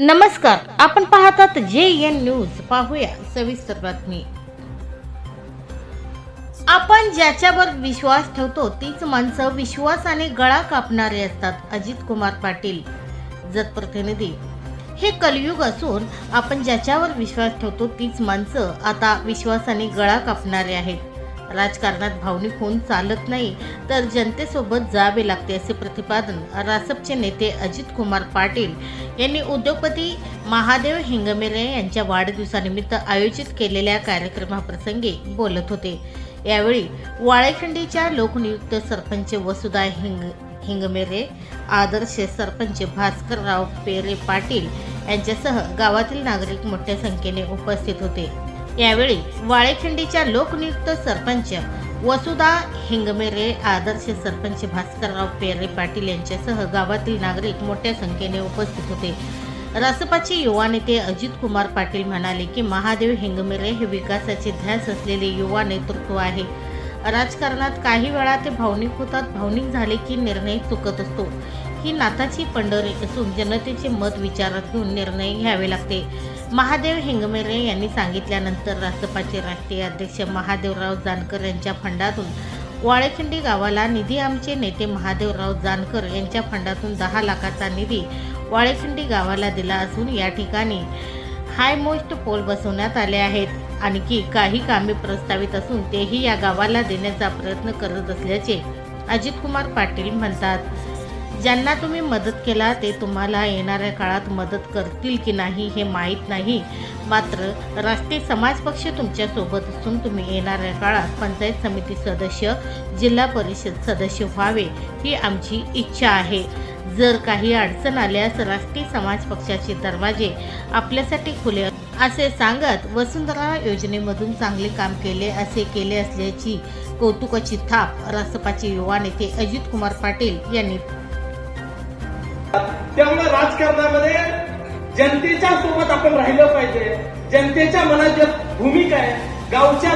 नमस्कार आपण पाहतात जे एन न्यूज. पाहूया सविस्तर बातमी. आपण ज्याच्यावर विश्वास ठेवतो तीच माणसं विश्वासाने गळा कापणारे असतात अजित कुमार पाटील. जतप्रतिनिधी हे कलयुग असून आपण ज्याच्यावर विश्वास ठेवतो तीच माणसं आता विश्वासाने गळा कापणारे आहेत. राजकारणात भावनिक होऊन चालत नाही तर जनतेसोबत जावे लागते असे प्रतिपादन रासपचे नेते अजित कुमार पाटील यांनी उद्योगपती महादेव हिंगमेरे यांच्या वाढदिवसानिमित्त आयोजित केलेल्या कार्यक्रमाप्रसंगी बोलत होते. यावेळी वाळेखंडीच्या लोकनियुक्त सरपंच वसुधा हिंग हिंगमेरे आदर्श सरपंच भास्करराव पेरे पाटील यांच्यासह गावातील नागरिक मोठ्या संख्येने उपस्थित होते. यावेळी वाळेखिंडीच्या लोकनियुक्त सरपंच वसुधा हिंगमेरे आदर्श सरपंच भास्करराव पेरे पाटील यांच्यासह गावातील नागरिक मोठ्या संख्येने उपस्थित होते. रासपाचे युवा नेते अजित कुमार पाटील म्हणाले की महादेव हिंगमेरे हे विकासाचे ध्यास असलेले युवा नेतृत्व आहे. राजकारणात काही वेळा ते भावनिक होतात भावनिक झाले की निर्णय चुकत असतो. ही नाताची पंढरी असून जनतेचे मत विचारात घेऊन निर्णय घ्यावे लागते. महादेव हिंगमेरे यांनी सांगितल्यानंतर रासपाचे राष्ट्रीय अध्यक्ष महादेवराव जानकर यांच्या फंडातून वाळेखिंडी गावाला निधी आमचे नेते महादेवराव जानकर यांच्या फंडातून दहा लाखाचा निधी वाळेखिंडी गावाला दिला असून या ठिकाणी हाय मोस्ट पोल बसवण्यात आले आहेत. आणखी काही कामे प्रस्तावित असून तेही या गावाला देण्याचा प्रयत्न करत असल्याचे अजितकुमार पाटील म्हणतात. ज्यांना तुम्ही मदत केला ते तुम्हाला येणाऱ्या काळात मदत करतील की नाही हे माहीत नाही. मात्र राष्ट्रीय समाज पक्ष तुमच्यासोबत असून तुम्ही येणाऱ्या काळात पंचायत समिती सदस्य जिल्हा परिषद सदस्य व्हावे ही आमची इच्छा आहे. जर काही अडचण आल्यास राष्ट्रीय समाज पक्षाचे दरवाजे आपल्यासाठी खुले असे सांगत वसुंधरा योजनेमधून चांगले काम केले असे केले असल्याची कौतुकाची थाप रासपाचे युवा नेते अजित कुमार पाटील यांनी त्यामुळे राजकारणामध्ये जनतेच्या सोबत आपण राहिलं पाहिजे. जनतेच्या मनात ज्या भूमिका आहे गावच्या